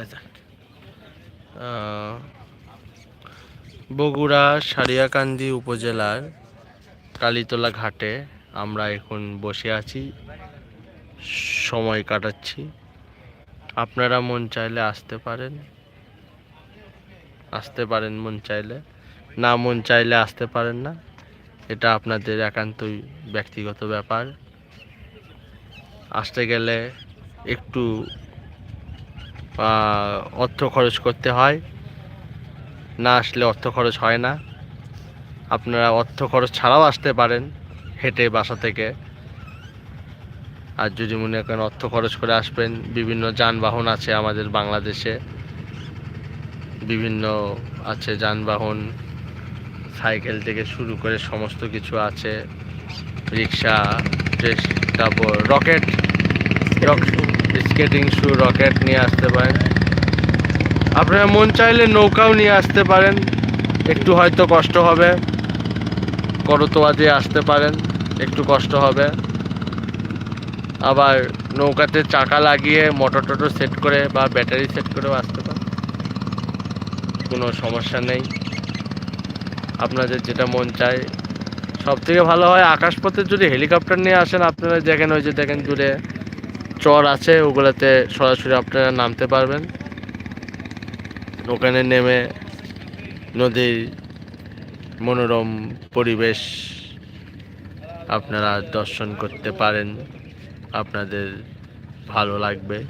আচ্ছা বগুড়া সারিয়াকান্দি উপজেলার কালীতলা ঘাটে আমরা এখন বসে আছি, সময় কাটাচ্ছি। আপনারা মন চাইলে আসতে পারেন আসতে পারেন মন চাইলে। না মন চাইলে আসতে পারেন না, এটা আপনাদের একান্তই ব্যক্তিগত ব্যাপার। আসতে গেলে একটু অর্থ খরচ করতে হয়। না আসলে অর্থ খরচ হয় না। আপনারা অর্থ খরচ ছাড়াও আসতে পারেন হেঁটে বাসা থেকে। আর যদি মনে করেন অর্থ খরচ করে আসবেন, বিভিন্ন যানবাহন আছে আমাদের বাংলাদেশে। বিভিন্ন আছে যানবাহন, সাইকেল থেকে শুরু করে সমস্ত কিছু আছে। রিক্সা তারপর রকেট স্কেটিং শু রকেট নিয়ে আসতে পারেন। আপনারা মন চাইলে নৌকাও নিয়ে আসতে পারেন। একটু হয়তো কষ্ট হবে। করতোয়া দিয়ে আসতে পারেন। একটু কষ্ট হবে। আবার নৌকাতে চাকা লাগিয়ে মোটর টোটর সেট করে বা ব্যাটারি সেট করেও আসতে পারেন। কোনো সমস্যা নেই। আপনাদের যেটা মন চায়। সব থেকে ভালো হয়, আকাশপথে যদি হেলিকপ্টার নিয়ে আসেন, আপনারা দেখেন ওই যে দেখেন দূরে চর আছে, ওগুলোতে সরাসরি আপনারা নামতে পারবেন। ওখানে নেমে নদীর মনোরম পরিবেশ আপনারা দর্শন করতে পারেন। আপনাদের ভালো লাগবে।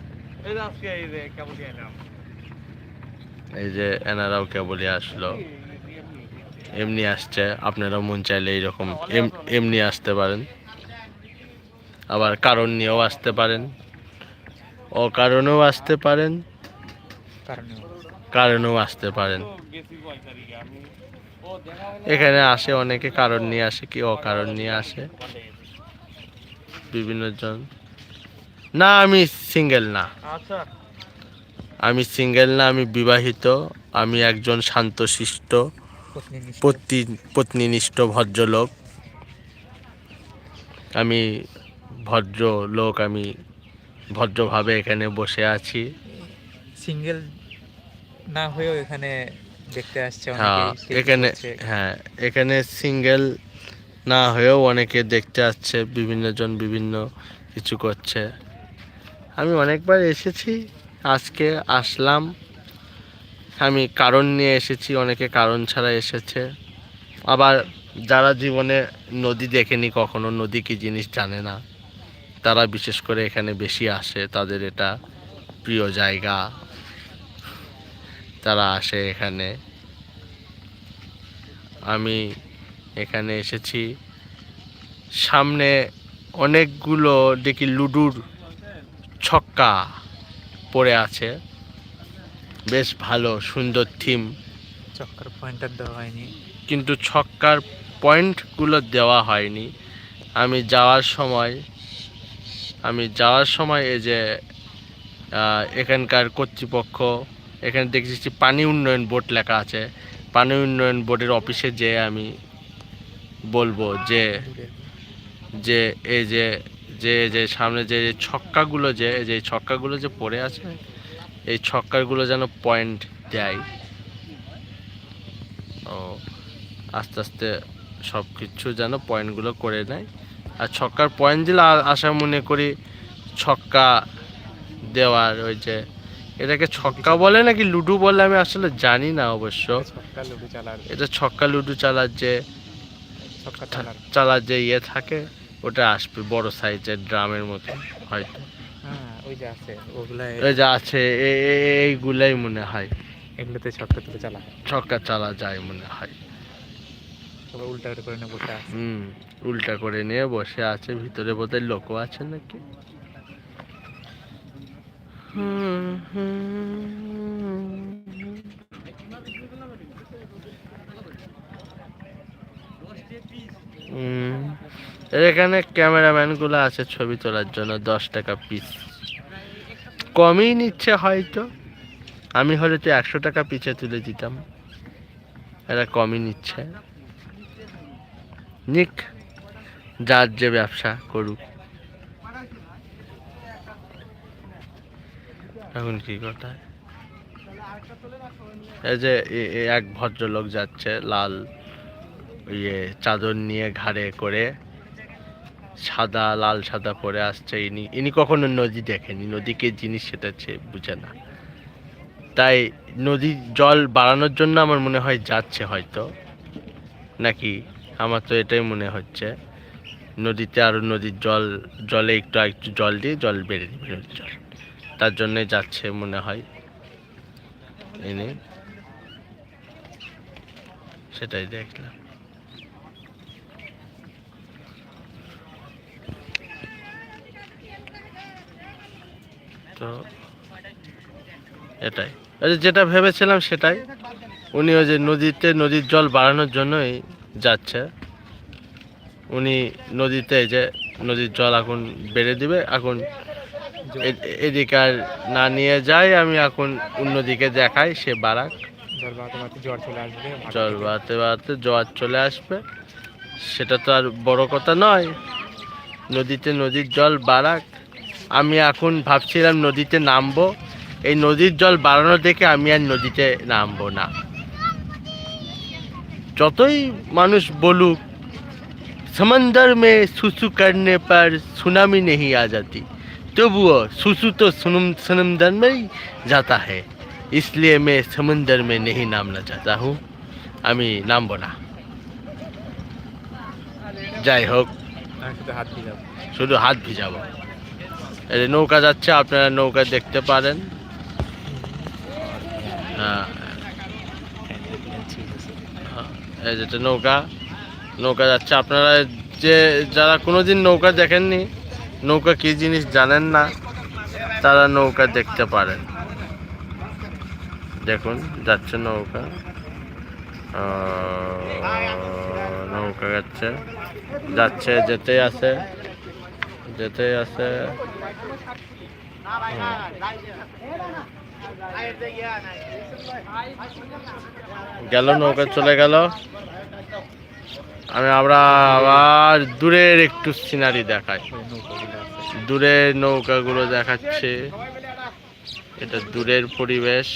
এই যে এনারাও কেবলই আসলো। এমনি আসছে আপনারা মন চাইলে এইরকম এম- এমনি আসতে পারেন। আবার কারণ নিয়েও আসতে পারেন। অকারণেও আসতে পারেন। কারণেও। আসতে পারেন। এখানে আসে অনেকে কারণ নিয়ে আসে কি অকারণ নিয়ে আসে। বিভিন্ন জন। না আমি সিঙ্গেল না। আচ্ছা। আমি সিঙ্গেল না আমি বিবাহিত। আমি একজন শান্তশিষ্ট পত্নী পত্নীনিষ্ঠ ভদ্রলোক। আমি ভদ্র লোক আমি ভদ্রভাবে এখানে বসে আছি। সিঙ্গেল না হয়েও এখানে দেখতে আসছে হ্যাঁ এখানে হ্যাঁ এখানে সিঙ্গেল না হয়েও অনেকে দেখতে আসছে বিভিন্ন জন বিভিন্ন কিছু করছে। আমি অনেকবার এসেছি আজকে আসলাম। আমি কারণ নিয়ে এসেছি অনেকে কারণ ছাড়া এসেছে। আবার যারা জীবনে নদী দেখেনি কখনো নদী কি জিনিস জানে না। তারা বিশেষ করে এখানে বেশি আসে তাদের এটা প্রিয় জায়গা। তারা আসে এখানে। আমি এখানে এসেছি। সামনে অনেকগুলো দেখি লুডুর ছক্কা পড়ে আছে। বেশ ভালো সুন্দর থিম। ছক্কার পয়েন্টার দেওয়া হয়নি। কিন্তু ছক্কার পয়েন্টগুলো দেওয়া হয়নি। আমি যাওয়ার সময় আমি যাওয়ার সময় এই যে এখানকার কর্তৃপক্ষ, এখানে দেখেছি পানি উন্নয়ন বোর্ড লেখা আছে। পানি উন্নয়ন বোর্ডের অফিসে যেয়ে আমি বলব যে যে এই যে যে যে সামনে যে যে ছক্কাগুলো যে যে ছক্কাগুলো যে পড়ে আছে, এই ছক্কাগুলো যেন পয়েন্ট দেয়। ও, আস্তে আস্তে সব কিছু যেন পয়েন্টগুলো করে নেয়। আর ছক্কার পয়েন্ট দিলে আশা মনে করি ছক্কা দেওয়ার ওই যে এটাকে ছক্কা বলে নাকি লুডু বলে আমি আসলে জানি না অবশ্য। ছক্কা লুডু চালার। এটা ছক্কা লুডু চালার যে ছক্কা চালার। যে ইয়ে থাকে ওটা আসবে বড় সাইজের ড্রামের মতো হয়তো। হ্যাঁ ওই যে আছে এইগুলাই মনে হয়। এগুলোতে ছক্কা তুলে চালা হয়। ছক্কা চালা যায় মনে হয়। সবাই উল্টা করে নিয়ে বসে আছে। হুম, উল্টা করে নিয়ে বসে আছে, ভিতরে বোধহয় লোকও আছে নাকি? এখানে ক্যামেরাম্যানগুলো আছে ছবি তোলার জন্য, দশ টাকা পিস কমই নিচ্ছে হয়তো। আমি হলে তো একশো টাকা পিছে তুলে দিতাম। এরা কমই নিচ্ছে। নিক, যার যে ব্যবসা করুক। এখন কি কথা? এই যে এক ভদ্রলোক যাচ্ছে লাল ইয়ে চাদর নিয়ে ঘাড়ে করে, সাদা, লাল সাদা পরে আসছে। ইনি ইনি কখনো নদী দেখেনি। নদীকে জিনিস সেটা সে বুঝে না। তাই নদীর জল বাড়ানোর জন্য আমার মনে হয় যাচ্ছে হয়তো। নাকি আমার তো এটাই মনে হচ্ছে। নদীতে আরও নদীর জল, জলে একটু একটু জল দিয়ে জল বেড়ে দিবে নদীর জল। তার জন্যে যাচ্ছে মনে হয়। এনে সেটাই দেখলাম। তো এটাই। এই যেটা ভেবেছিলাম সেটাই। উনি ওই যে নদীতে নদীর জল বাড়ানোর জন্যই যাচ্ছে। উনি নদীতে যে নদীর জল এখন বেড়ে দিবে এখন এদিকে আর না নিয়ে যাই আমি এখন অন্যদিকে দেখাই সে বাড়াক জল। বাড়াতে বাড়াতে জোয়ার চলে আসবে সেটা তো আর বড় কথা নয়। নদীতে নদীর জল বাড়াক। আমি এখন ভাবছিলাম নদীতে নামবো। এই নদীর জল বাড়ানো দেখে আমি আর নদীতে নামবো না। যতই মানুষ বলুক समंदर में सुसु करने पर सुनामी नहीं आ जाती तबुओ सुसु तो सुनम समंदर में ही जाता है इसलिए मैं समंदर में नहीं नामना चाहता हूँ আমি নামবো না যাই হোক আমি শুধু হাত দিয়ে যাবো শুধু হাত ভিজাবো এই যে নৌকা যাচ্ছে আপনারা নৌকা দেখতে পারেন হ্যাঁ এই যেটা নৌকা নৌকা যাচ্ছে। আপনারা যে, যারা কোনোদিন নৌকা দেখেননি, নৌকা কি জিনিস জানেন না, তারা নৌকা দেখতে পারেন। দেখুন, যাচ্ছে নৌকা। নৌকা যাচ্ছে। যাচ্ছে, যেতেই আছে যেতেই আছে। গেল, নৌকা চলে গেল। আমি আমরা আবার দূরের একটু সিনারি দেখাই। দূরের নৌকাগুলো দেখাচ্ছে। এটা দূরের পরিবেশ।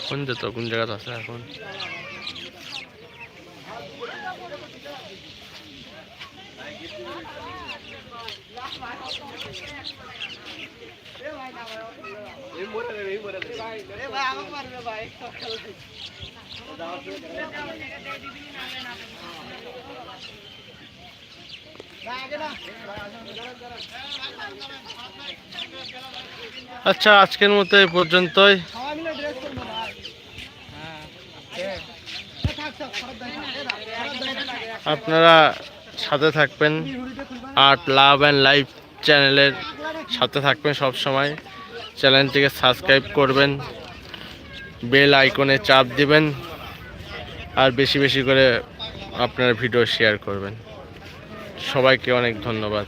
কোন যেত কোন জায়গাতে আছে এখন? আচ্ছা আজকের মতো এই পর্যন্তই। আপনারা সাথে থাকবেন, আর্ট, লাভ অ্যান্ড লাইফ চ্যানেলের সাথে থাকবেন সব সময়। চ্যানেলটিকে সাবস্ক্রাইব করবেন, বেল আইকনে চাপ দিবেন। আর বেশি বেশি করে আপনার ভিডিও শেয়ার করবেন। সবাইকে অনেক ধন্যবাদ।